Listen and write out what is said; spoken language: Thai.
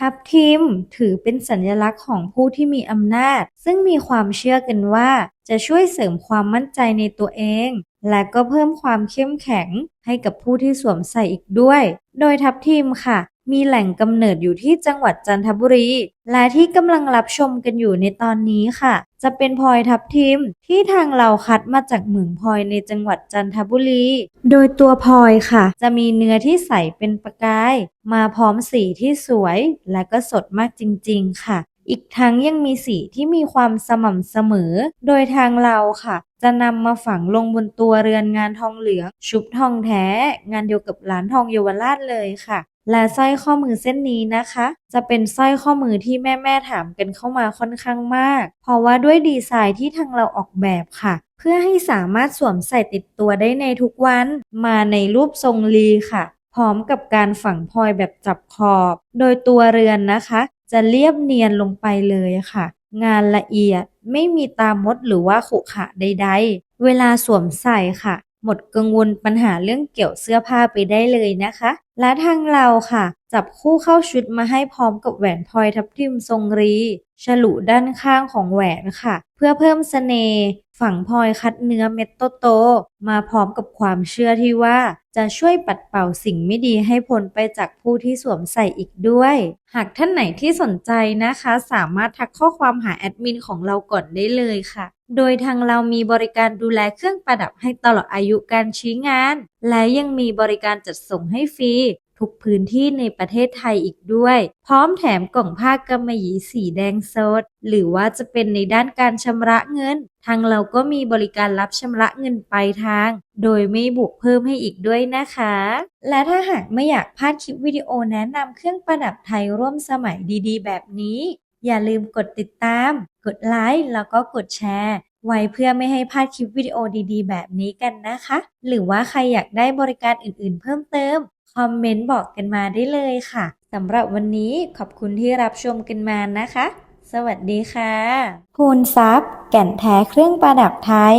ทับทิมถือเป็นสัญลักษณ์ของผู้ที่มีอำนาจ ซึ่งมีความเชื่อกันว่า จะช่วยเสริมความมั่นใจในตัวเอง และก็เพิ่มความเข้มแข็งให้กับผู้ที่สวมใส่อีกด้วย โดยทับทิมค่ะ มีแหล่งกำเนิดอยู่ที่จังหวัดจันทบุรี และที่กำลังรับชมกันอยู่ในตอนนี้ค่ะ จะเป็นพลอยทับทิมที่ทางเราคัดมาจากเหมืองพลอยในจังหวัดจันทบุรี โดยตัวพลอยค่ะ จะมีเนื้อที่ใสเป็นประกาย มาพร้อมสีที่สวย และก็สดมากจริง ๆ ค่ะ อีกทั้งยังมีสีที่มีความสม่ำเสมอ โดยทางเราค่ะจะนำมาฝังลงบนตัวเรือนงานทองเหลือง ชุบทองแท้ งานเดียวกับร้านทองเยาวราชเลยค่ะ และสร้อยข้อมือเส้นนี้นะคะ จะเป็นสร้อยข้อมือที่แม่ๆถามกันเข้ามาค่อนข้างมาก เพราะว่าด้วยดีไซน์ที่ทางเราออกแบบค่ะ เพื่อให้สามารถสวมใส่ติดตัวได้ในทุกวัน มาในรูปทรงลีค่ะ พร้อมกับการฝังพลอยแบบจับขอบ โดยตัวเรือนนะคะ จะเรียบเนียนลงไปเลยค่ะ งานละเอียดไม่มีตามดหรือว่าขุขะใดๆ เวลาสวมใส่ค่ะ หมดกังวลปัญหาเรื่องเกี่ยวเสื้อผ้าไปได้เลยนะคะ และทางเราค่ะ จับคู่เข้าชุดมาให้พร้อมกับแหวนพลอยทับทิมทรงรี ฉลุด้านข้างของแหวนค่ะ เพื่อเพิ่มเสน่ห์ ฝังพลอยคัดเนื้อเม็ดโตๆมาพร้อมกับความเชื่อที่ว่าจะช่วยปัดเป่าสิ่งไม่ดีให้พ้นไปจากผู้ที่สวมใส่อีกด้วย หากท่านไหนที่สนใจนะคะ สามารถทักข้อความหาแอดมินของเราก่อนได้เลยค่ะ โดยทางเรามีบริการดูแลเครื่องประดับให้ตลอดอายุการใช้งาน และยังมีบริการจัดส่งให้ฟรี ทุกพื้นที่ในประเทศไทยอีกด้วย พร้อมแถมกล่องผ้ากำมะหยี่สีแดงสด หรือว่าจะเป็นในด้านการชำระเงิน ทางเราก็มีบริการรับชำระเงินปลายทาง โดยไม่บวกเพิ่มให้อีกด้วยนะคะ และถ้าหากไม่อยากพลาดคลิปวิดีโอแนะนำเครื่องประดับไทยร่วมสมัยดีๆ แบบนี้ อย่าลืมกดติดตาม กดไลค์แล้วก็กดแชร์ ไว้เพื่อไม่ให้พลาดคลิปวิดีโอดีๆ แบบนี้กันนะคะ หรือว่าใครอยากได้บริการอื่นๆ เพิ่มเติม คอมเมนต์บอกกันมาได้เลยค่ะสำหรับวันนี้ขอบคุณที่รับชมกันมานะคะ สวัสดีค่ะ คูณทรัพย์ แก่นแท้เครื่องประดับไทย